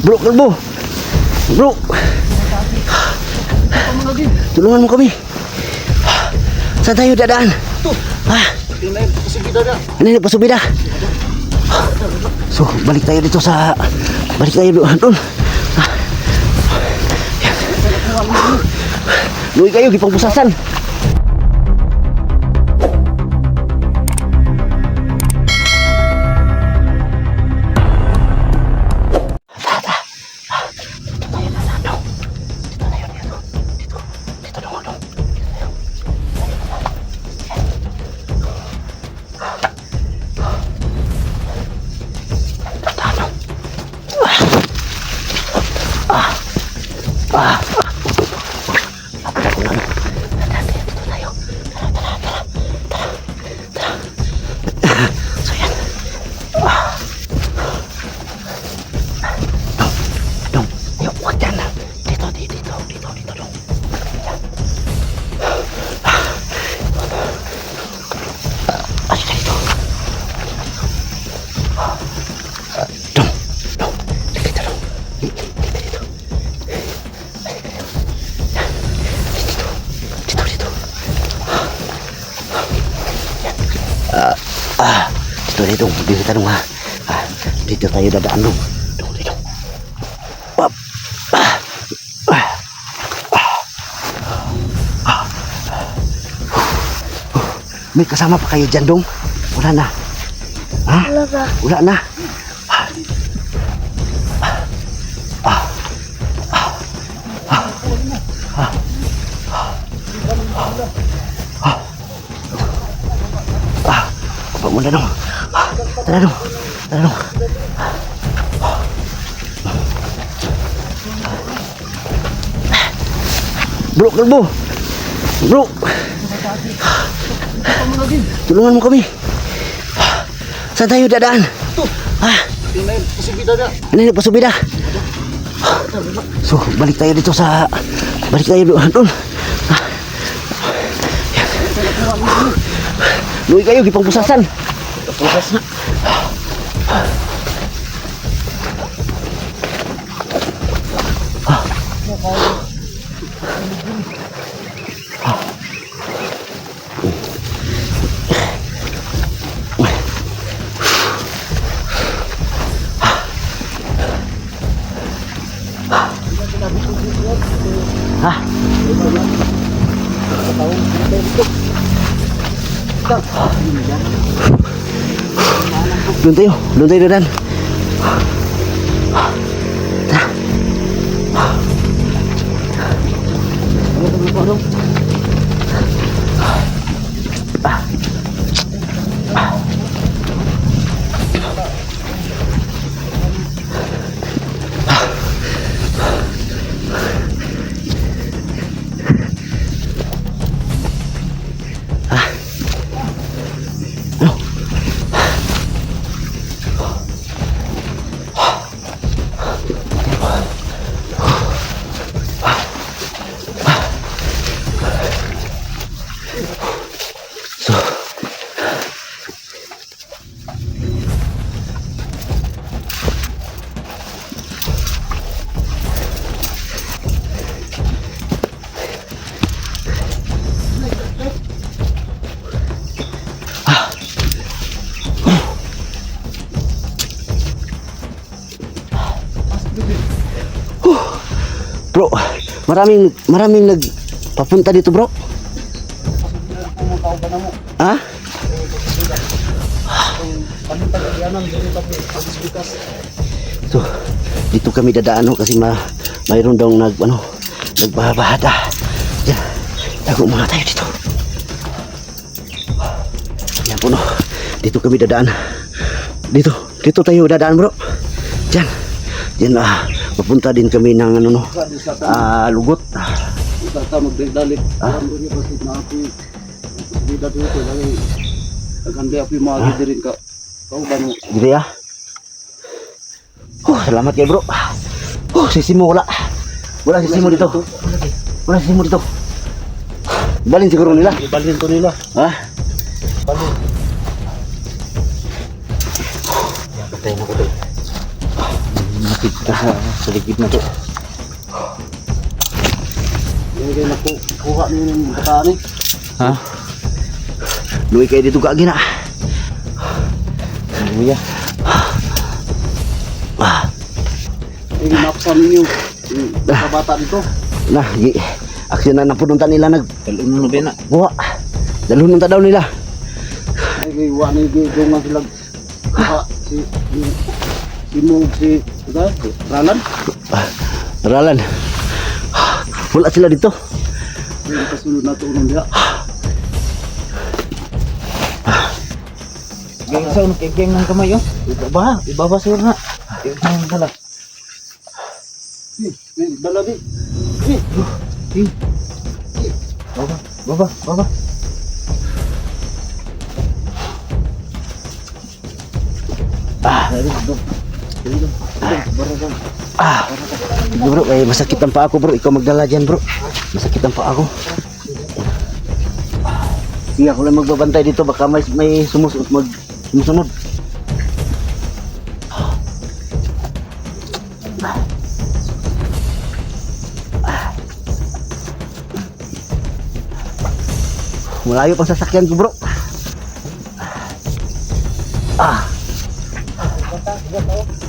Bro, kalbo. Bro. Tulungan mo kami. Saan tayo dadaan? Ah, ano yung pasubida? So, balik tayo dito sa... Balik tayo doon. doon. Ah. Luwi kayo, gipang pusasan. Dito dito, tayo ha. Ah, dito tayo dadaan dong. Dong, dito. Wap. Ah. Ah. Ah. May kasama pa kayo dyan dong? Wala na. Ha? Wala ba? Wala na. Apa mo na dong? Tara dong. Tara dong. Bro, kalbo. Bro. Tulungan mo kami. Saan tayo dadaan? Ah, ano yung pasubida? So, balik tayo dito sa... Balik tayo doon. doon. Ah. Luwi kayo, gipang pusasan. Pusas na. Doon tayo. Doon tayo dadan. Maraming maraming nag papunta dito, bro. Ha? So, dito kami dadaan no, kasi ma mayroon daw nag ano nagbabahada. Yan. Tago mga tayo dito. Yan po no. Dito kami dadaan. Dito, dito tayo dadaan, bro. Diyan. Diyan ah, papunta din kami ng ano no. Ah, lugot. Tata magdalik alam ko niya bakit na ako bida dito lagi akan dia api magi diri ka kau kan Gede ya. Oh, selamat ya, Bro. Oh, sisimu wala. Wala sisimu dito. Wala sisimu dito. Balin siguro nila. ibalin to nila Ha? balin Patay na ko doon. kita sa, sa ligid na to. Yung kayo naku, kuha niyo yung bataan eh. Ha? Luwi kayo dito kaagi na. Luya. Eh, napsan ninyo. Yung bata dito. Nah, gi. Aksyon na napununta nila nag Talon na ba na? buwa. Dalhon ta daw nila. Ay, kay wani kay dungan sila. Kuha si si si mo si Ralan. Ralan. Wala sila dito. Kasunod na. Gang sa gang ng kamay oh. Ibaba, ibaba sa na. Ibaba dala. Eh, eh, dala di. Eh, Baba, baba, baba. Ah, Dari. Ah. Sige bro, eh, masakit ang paa ko bro. Ikaw magdala dyan bro. Masakit ang paa ko. Sige, ako lang magbabantay dito. Baka may, may sumusunod. Mag, sumusunod. Malayo pang sasakyan ko bro.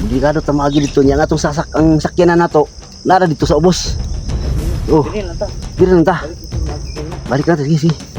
Delikado ta maagi dito niya atong sasak ang sakyanan nato. Nara dito sa ubos. Oh, Dili lang ta. Balik ito mag-gang na. Balik na sige sige.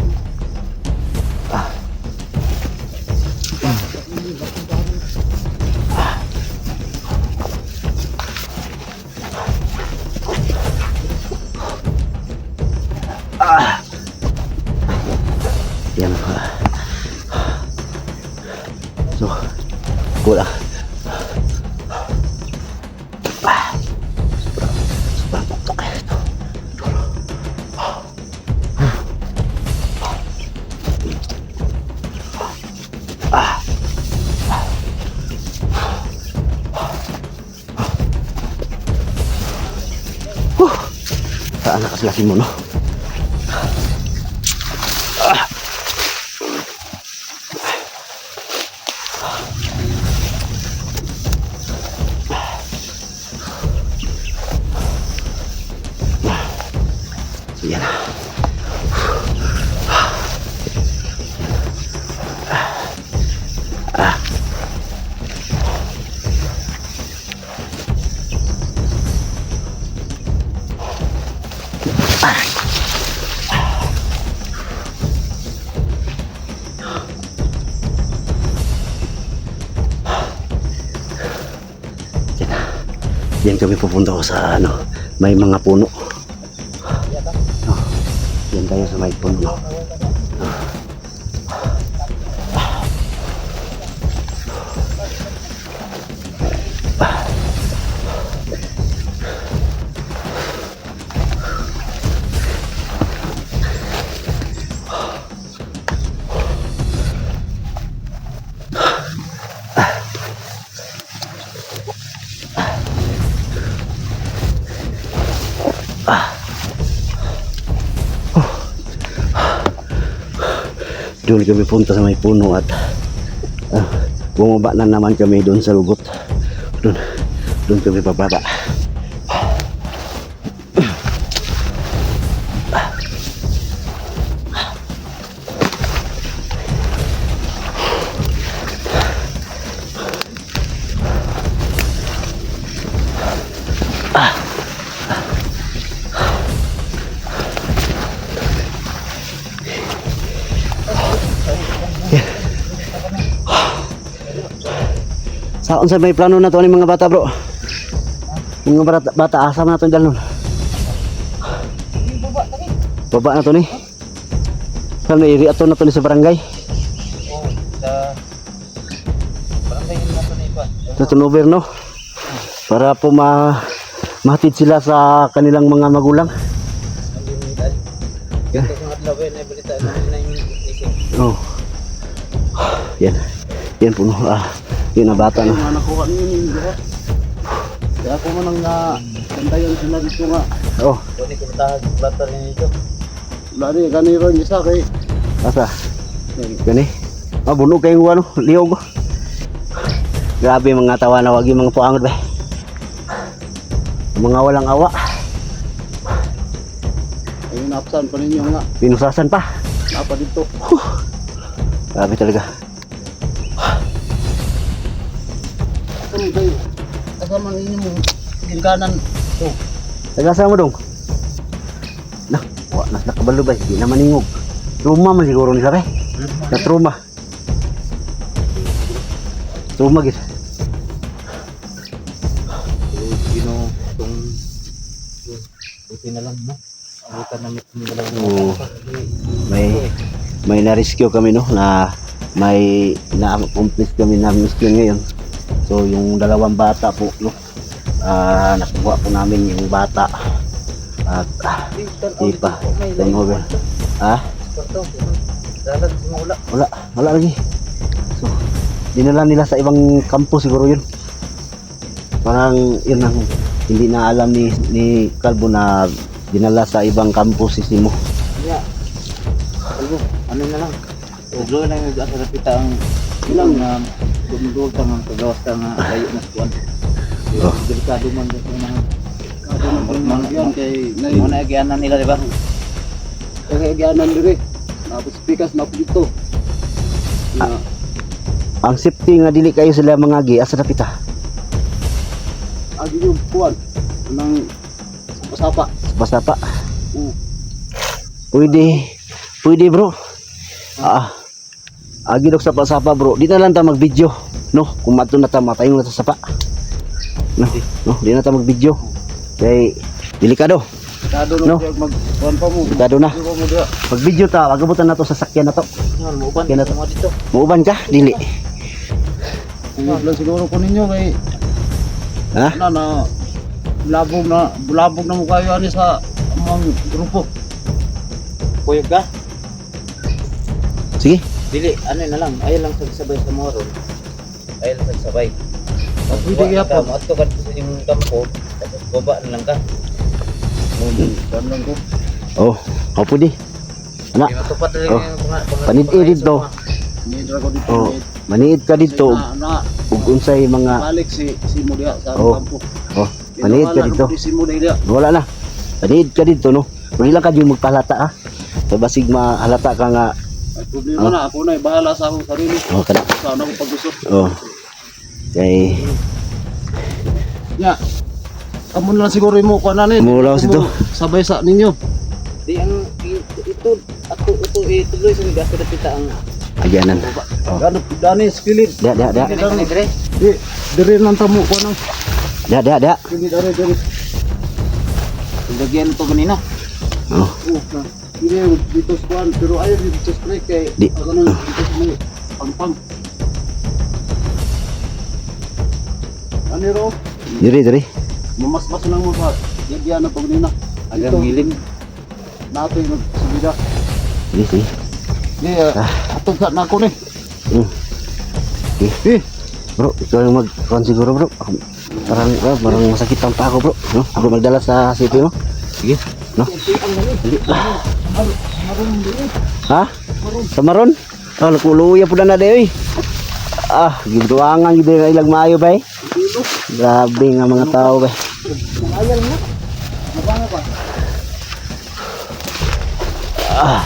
Saan na kasi laki mo, no? Yan. Yan kami pupunta ko sa ano, may mga puno. Oh, yan tayo sa may puno. Doon kami punta sa may puno at ah, bumaba na naman kami doon sa lugot. Doon, doon kami pababa. Sa unsa may plano na to ni mga bata bro? Mga bata, bata asa na to dalon. Baba na to ni. Saan may iri ato na to ni sa barangay? Oh, sa barangay na to na iba. Sa turnover no. Para po ma Mahatid sila sa kanilang mga magulang. Isip. Oh. Yan. Yan puno. Ah, yun na bata Yung na. mga nakuha niyo ni Diba? Kaya ako man ang na kandayan sila dito nga. Oh, Kuni ko matahag platter niya ito. Wala rin, ganiro niya sa kay. asa? Gani. Ah, bunog kayong ano, liog. Grabe mga tawa na wag yung mga puangod ba. Mga walang awa. Ayun, napsan pa ninyo nga. Pinusasan pa. Napa dito. Grabe talaga. Ano kayo? Kasama ninyo mo. Ginkanan. So, Tagasa mo dong. Nah, wa nas nakabalo ba? Di naman ingog. Truma man siguro nila kay. Na truma. Truma gid. Gino, itong buti na lang, no? Namin itong dalawang Oo. May may na-rescue kami no na may na-accomplish kami na mission ngayon. So yung dalawang bata po no. Ah, nakuha po namin yung bata. At ah, di pa. Turnover. Ah, simula. wala, wala lagi. So, dinala nila sa ibang kampo siguro yun. Parang yun ang hindi na alam ni ni Calvo na dinala sa ibang kampo si Simo. Yeah. Ano, ano na lang. Udlo na yung napita ang ilang na dumudol ka ng kagawas ka nga layo na skuan. Oh. Delikado man sa mga na Mga- yan kay mo Nay. na agyanan nila, di ba? Kaya gyanan dire. Tapos pikas na po dito. Na, Ang safety nga dili kayo sila mga gi asa napita. agi yung kuwan. Nang sapa-sapa. Basta pa. Oo. Pwede. Pwede bro. Ah. Agi dok sa sapa bro. Di na lang ta mag-video. No, kung mato na ta matayong na ta sapa. No, no, di na ta mag-video. Kay delikado. Kado No. mag kuwan pa mo. Delikado na. Diya? Mag-video ta, magabutan na to sa sakyan na to. Yan, mauban Kaya na dito. Muuban ka? Dili. Lang siguro ko ninyo kay Ha? na na bulabog na bulabog na mo kayo ani sa among grupo. Puyog ka? Sige. Dili, ano na lang, ayaw lang sagsabay sa mga ron. Ayaw lang sagsabay. Pag Pwede kaya ka, po. maadto ka sa inyong kampo, tapos baba na lang ka. Lang ko. Oh, oh. Ana, na lang Oh. yung mga... mga- Panid-idid mga- to. Ni ko dito. Oh, ni- maniid ka dito ug unsay mga balik si si mo diha sa Oh. kampo. oh, maniid ka dito. Wala na. Maniid ka dito no. Di lang ka yung magpahalata ha. Sa basig mahalata ka nga Problema na ako na bahala sa akong sarili. oh kana. Sana ko pag-gusto. Oh. Kay Ya. Kamu na lang siguro mo kuan na ni. Mulaw Kamu sito. Sabay sa ninyo. Di ang ito, ako ito ituloy sa mga sa pita ang agyanan. Oh. Gano dani skilid. Da da da. Dire. Di dire nang tamo ko nang. Da da da. Hindi dire dire. Lagyan to kanina. Oh. Oh, na. Hindi dito kuan pero ayaw dito spray kay Di. ako nang dito sa mga pang-pang. Ano ro? Diri diri. Mamasmas lang mo sa Diyan na pag nina. Hanggang giling. Nato yung magsubida. Diri sige. Di, uh, atong sa na ako ni. Mm. Okay. Bro, ikaw yung mag siguro bro. Parang, ah, parang masakit ang pa ako bro. No? Ako magdala sa city mo. Sige. No? Ah. Ha? Sa maron? Oh, nakuluya po na na day. Ah, giduangan gid na ilang maayo ba eh. Grabe nga mga tao ba. Ah.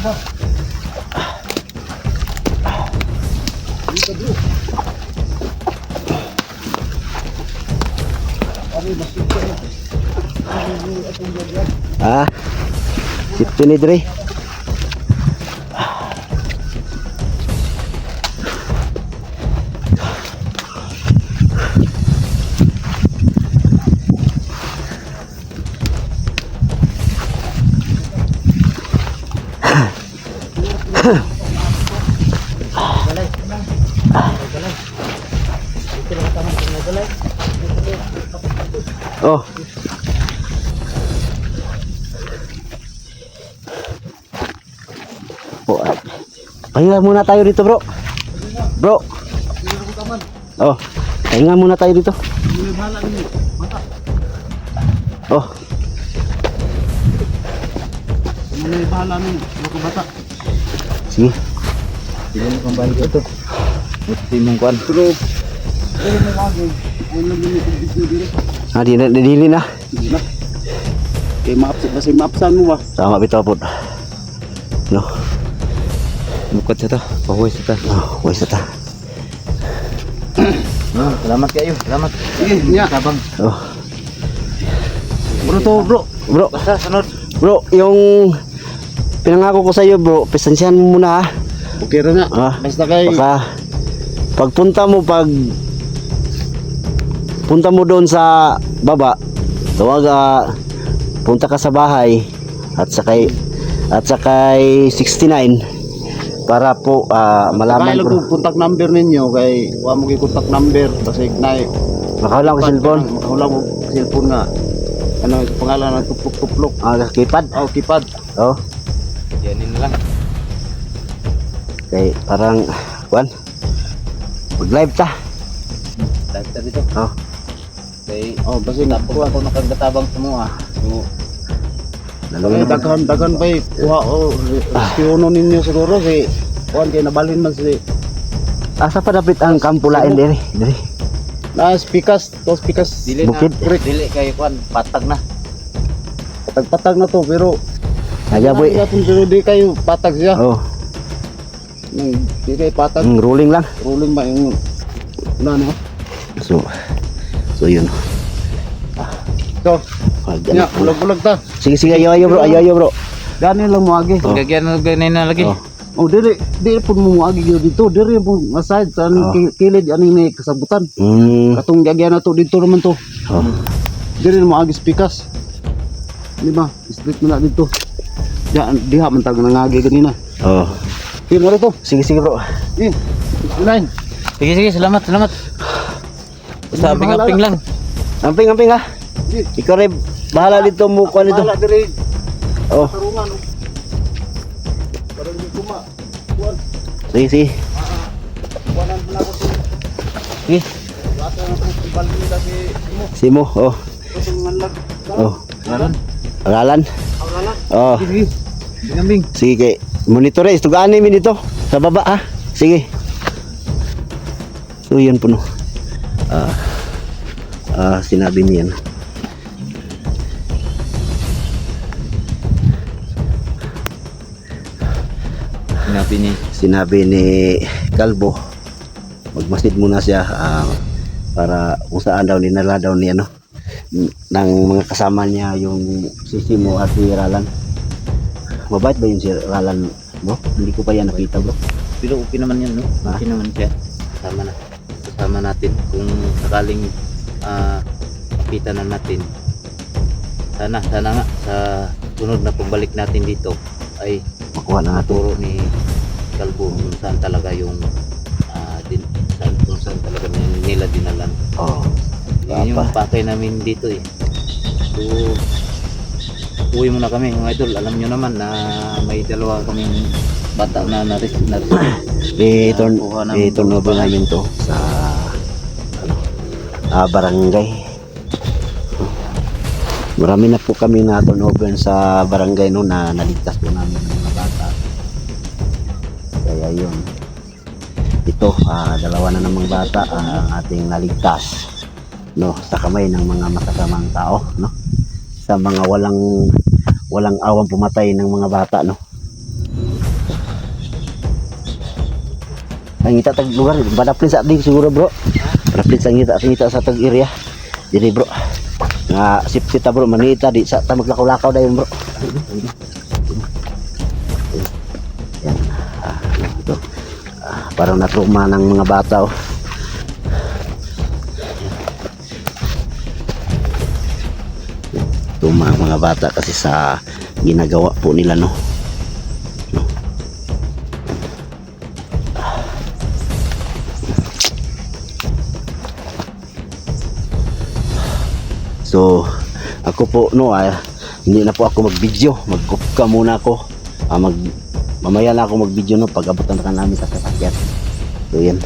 Ah. Sipto ni Dre. Pahinga muna tayo dito bro. Bro. Oh, pahinga muna tayo dito. Oh, May bahala ninyo. Mga bata. sige. Hindi mo kang balik ito. Buti mong kuan. Pero, pero may lagi. Ay, lang yun yung video dito. Ah, di na, dili na. Kay maapsan, kasi maapsan mo ba? Sama bitaw po. No, Bukod sa to. Pahuwi sa to. oh, wais na ta. Ah, salamat kayo. Salamat. Sige, niya. Sabang. Oh, Bro to, bro. bro, Basta sunod. bro, yung pinangako ko sa iyo bro, pasensyahan mo muna ha. Okay rin nga. Ah, Basta kay... Baka pagpunta mo pag punta mo doon sa baba, tawag ah, punta ka sa bahay at sakay at sakay 69 para po ah, malaman ko. kung contact number ninyo kay wa mo kay contact number kasi na Makahulang ko cellphone. Wala mo cellphone nga. Ano yung pangalan ng tuplok tuplok. Ah, keypad. Oh, keypad. Oh, Yanin na lang. kay parang kwan. Mag-live ta. Live ta dito. Oh, Kay Oh, basta tapos ako nakagatabang sa mo ah. Oh, lalo Kaya naman. daghan daghan pa eh. Kuha o rescue ninyo siguro kay kuan kay nabalin man si Asa pa dapat ang kampulain diri? Diri. na speakers, to speakers. Dili Bukid. na. Dili kay kuan patag na. Patag-patag na to pero Aja boy. Yapon, pero di kayo patag siya. Oh, Mm, Di kayo patag. mm, rolling lang. Rolling ba yung ano ano? So, so yun. So, Mag- nya bulag-bulag ta. Sige, sige, ayaw, ayaw bro, ayaw, ayaw bro. Gani lang mo agi. Oh. Gagyan na ganyan na lagi. Oh. Oh, dili dili pun mo agi gyud dito. Dili po aside sa Oh. kilid ani may kasabutan. Hmm. Katong gagyan na to dito naman to. Oh. Dili mo agi speakers. Di ba? Street mo na dito. Ya, diha man tag nangagi kanina. Oh. Here na rito. Sige, sige bro. Eh, line. Sige sige, salamat, salamat. Basta amping-amping lang. Amping, amping ha. Eh, Ikaw rin, bahala dito mo kuha dito. Wala diri Oh. tarungan. oh. Parang di kuma. Kuan, Sige, sige. kuanan pa na ko to. Sige. Bata na to balik nila si mo. Simo. Oh. Katong nganlag. Oh. Ngalan. Pangalan. Pangalan. Oh. Sige. Amping. Sige kay monitore tugaan mi dito sa baba ha. Sige. So yun po no. Ah. Ah, sinabi niyan. Sinabi ni Sinabi ni Kalbo magmasid muna siya ah, para kung saan daw ninala daw ni ano ng mga kasama niya yung sisi mo at si Ralan. Mabait ba yun si Ralan bro? Hindi ko pa yan nakita bro. pero okay naman yan, no? Okay naman siya. Kasama na. Kasama natin kung sakaling ah makita na natin. Sana, sana nga sa sunod na pagbalik natin dito ay Makuha na natin. maturo ni Kalbo kung saan talaga yung ah, din, saan, kung saan talaga ni- nila dinalan. Oh. Yun yung pakay namin dito eh. So, uwi muna kami mga idol. Alam nyo naman na may dalawa kaming bata na naris. naris I-turn, Kuha namin i-turn over bahay. namin to sa ano, ah, barangay. Marami na po kami na turn over sa barangay no na naligtas po namin ng mga bata. Kaya yun. Ito, ah, dalawa na namang bata ang ating naligtas no sa kamay ng mga makasamang tao no? Sa mga walang walang awang pumatay ng mga bata no? Ang ngita tag lugar badapin sa abdi siguro bro. Badapin sa ngita ngita sa tag area. Dili bro. Nga sip ta bro. Manita di sa ta maglakaw-lakaw dayon bro. Yan ah, ano, ito ah, parang natruma ng mga bata oh. Tuma mga bata kasi sa ginagawa po nila no So, ako po no, ah, hindi na po ako mag-video. Mag-cook ka muna ako. Ah, mag mamaya na ako mag-video no pag abutan na namin sa sasakyan. So yan.